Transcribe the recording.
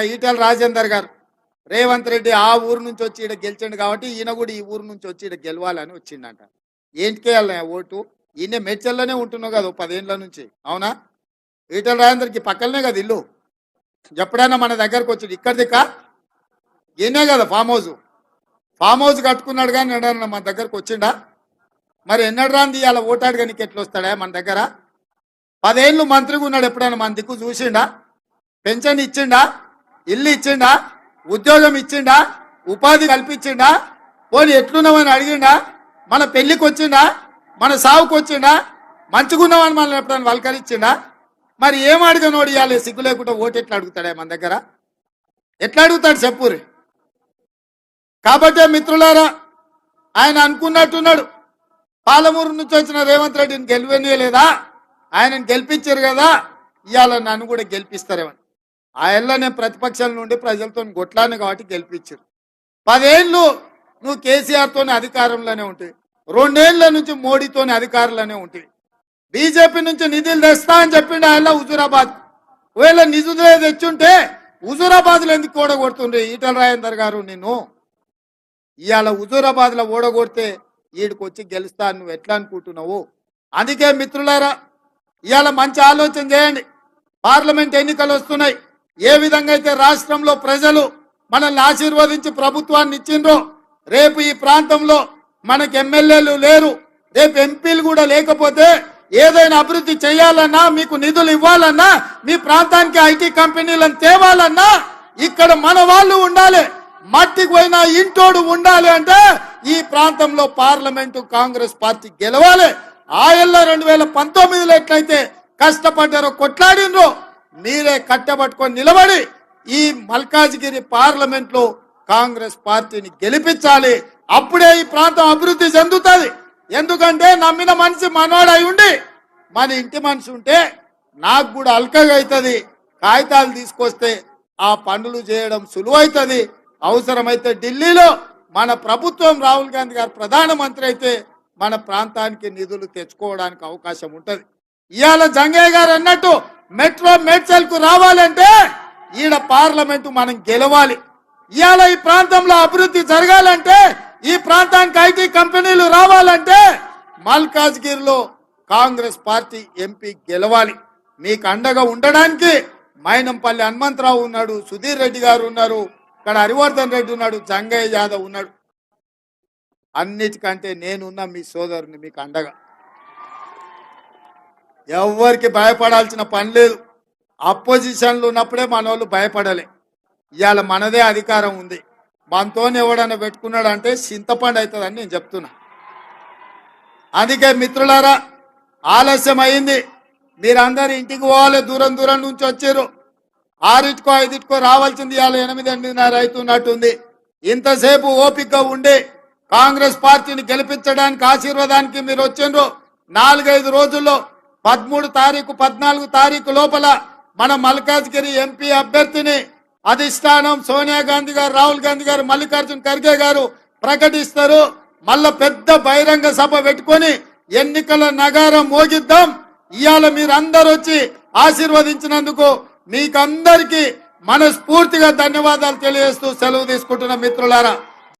ఆయన రాజేందర్ గారు రేవంత్ రెడ్డి ఆ ఊరు నుంచి వచ్చి ఈడ గెలిచిండు కాబట్టి ఈయన కూడా ఈ ఊరు నుంచి వచ్చి ఈడ గెలవాలని వచ్చిండంట. ఏంటికేయాలి ఓటు? ఈయన మెచ్చల్లోనే ఉంటున్నావు కదా పదేళ్ళ నుంచి. అవునా? ఈటల రాజేందర్కి పక్కనే కదా ఇల్లు. ఎప్పుడైనా మన దగ్గరకు వచ్చి ఇక్కడ దిక్క? ఈయనే కదా ఫామ్ హౌస్. ఫామ్ హౌస్ కట్టుకున్నాడు కానీ ఎన్నడన్నా మన దగ్గరకు వచ్చిండా? మరి ఎన్నడు రాంది ఇవాళ ఓటాడు కానీ ఎట్లా వస్తాడా మన దగ్గర? పదేళ్ళు మంత్రిగా ఉన్నాడు ఎప్పుడైనా మన దిక్కు చూసిండా? పెన్షన్ ఇచ్చిండా? ఇల్లు ఇచ్చిండా? ఉద్యోగం ఇచ్చిండా? ఉపాధి కల్పించిండా? పోనీ ఎట్లున్నామని అడిగిండా? మన పెళ్ళికి వచ్చిండా? మన సావుకు వచ్చిండా? మంచుకున్నామని మనల్ని ఎప్పుడైనా వలకరించిండా? మరి ఏం అడగనోడు ఇవ్వాలి? సిగ్గు లేకుండా ఓటు ఎట్లా అడుగుతాడే మన దగ్గర? ఎట్లా అడుగుతాడు చెప్పురి కాబట్టి మిత్రులారా ఆయన అనుకున్నట్టున్నాడు. పాలమూరు నుంచి వచ్చిన రేవంత్ రెడ్డిని గెలివనీయలేదా ఆయనను గెలిపించారు కదా? ఇవాళ నన్ను కూడా గెలిపిస్తారేమని ఆయనలో నేను ప్రతిపక్షాల నుండి ప్రజలతో కొట్లాను కాబట్టి గెలిపించారు. పదేళ్ళు నువ్వు కేసీఆర్తోనే అధికారంలోనే ఉంటాయి రెండేళ్ళ నుంచి మోడీతోనే అధికారంలోనే ఉంటాయి బీజేపీ నుంచి నిధులు తెస్తా అని చెప్పిండు ఆయన హుజూరాబాద్. ఒకవేళ నిధులే తెచ్చుంటే హుజూరాబాద్లో ఎందుకు ఓడగొడుతుండ్రి ఈటల రాజేందర్ గారు నిన్ను? ఇవాళ హుజూరాబాద్లో ఓడగొడితే వీడికి వచ్చి గెలుస్తా నువ్వు ఎట్లా అనుకుంటున్నావు? అందుకే మిత్రులారా ఇవాళ మంచి ఆలోచన చేయండి. పార్లమెంట్ ఎన్నికలు వస్తున్నాయి. ఏ విధంగా అయితే రాష్ట్రంలో ప్రజలు మనల్ని ఆశీర్వదించి ప్రభుత్వాన్ని ఇచ్చిండ్రో రేపు ఈ ప్రాంతంలో మనకి ఎమ్మెల్యేలు లేరు రేపు ఎంపీలు కూడా లేకపోతే ఏదైనా అభివృద్ధి చేయాలన్నా మీకు నిధులు ఇవ్వాలన్నా మీ ప్రాంతానికి ఐటీ కంపెనీలను తేవాలన్నా ఇక్కడ మన వాళ్ళు ఉండాలి. మట్టికి పోయిన ఇంటోడు ఉండాలి అంటే ఈ ప్రాంతంలో పార్లమెంటు కాంగ్రెస్ పార్టీ గెలవాలి. ఆయల్లో రెండు వేల పంతొమ్మిదిలో ఎట్లయితే కష్టపడ్డారో కొట్లాడినరో మీరే కట్టబట్టుకొని నిలబడి ఈ మల్కాజ్గిరి పార్లమెంట్లో కాంగ్రెస్ పార్టీని గెలిపించాలి. అప్పుడే ఈ ప్రాంతం అభివృద్ధి చెందుతుంది. ఎందుకంటే నమ్మిన మనిషి మనోడై ఉండి మన ఇంటి మనిషి ఉంటే నాకు కూడా అల్కగా అవుతుంది కాగితాలు తీసుకొస్తే ఆ పనులు చేయడం సులువైతుంది. అవసరమైతే ఢిల్లీలో మన ప్రభుత్వం రాహుల్ గాంధీ గారు ప్రధానమంత్రి అయితే మన ప్రాంతానికి నిధులు తెచ్చుకోవడానికి అవకాశం ఉంటుంది. ఇవాళ జంగయ్య గారు అన్నట్టు మెట్రో మేడ్చల్కు రావాలంటే ఈడ పార్లమెంటు మనం గెలవాలి. ఇవాళ ఈ ప్రాంతంలో అభివృద్ధి జరగాలంటే ఈ ప్రాంతానికి ఐటీ కంపెనీలు రావాలంటే మల్కాజ్గిరిలో కాంగ్రెస్ పార్టీ ఎంపీ గెలవాలి. మీకు అండగా ఉండడానికి మైనంపల్లి హనుమంతరావు ఉన్నాడు సుధీర్ రెడ్డి గారు ఉన్నారు ఇక్కడ హరివర్ధన్ రెడ్డి ఉన్నాడు జంగయ్య యాదవ్ ఉన్నాడు. అన్నిటికంటే నేనున్న మీ సోదరుని మీకు అండగా. ఎవరికి భయపడాల్సిన పని లేదు. అపోజిషన్లు ఉన్నప్పుడే మన వాళ్ళు భయపడలే. ఇవాళ మనదే అధికారం ఉంది. మనతోనే ఎవడన్నా పెట్టుకున్నాడంటే చింతపండు అవుతుందని నేను చెప్తున్నా. అందుకే మిత్రులారా ఆలస్యం అయింది మీరందరు ఇంటికి పోవాలి దూరం దూరం నుంచి వచ్చారు. ఆరింటికో ఐదింటికో రావాల్సింది ఇవాళ ఎనిమిది ఎనిమిదిన్నర అవుతున్నట్టుంది. ఇంతసేపు ఓపికగా ఉండి కాంగ్రెస్ పార్టీని గెలిపించడానికి ఆశీర్వాదానికి మీరు వచ్చిండ్రు. నాలుగైదు రోజుల్లో పదమూడు తారీఖు పద్నాలుగు తారీఖు లోపల మన మల్కాజ్గిరి ఎంపీ అభ్యర్థిని అధిష్టానం సోనియా గాంధీ గారు రాహుల్ గాంధీ గారు మల్లికార్జున్ ఖర్గే గారు ప్రకటిస్తారు. మళ్ళా పెద్ద బహిరంగ సభ పెట్టుకొని ఎన్నికల నగారం మోగిద్దాం. ఇవాళ మీరందరూ వచ్చి ఆశీర్వదించినందుకు మీకందరికీ మనస్ఫూర్తిగా ధన్యవాదాలు తెలియజేస్తూ సెలవు తీసుకుంటున్న మిత్రులారా.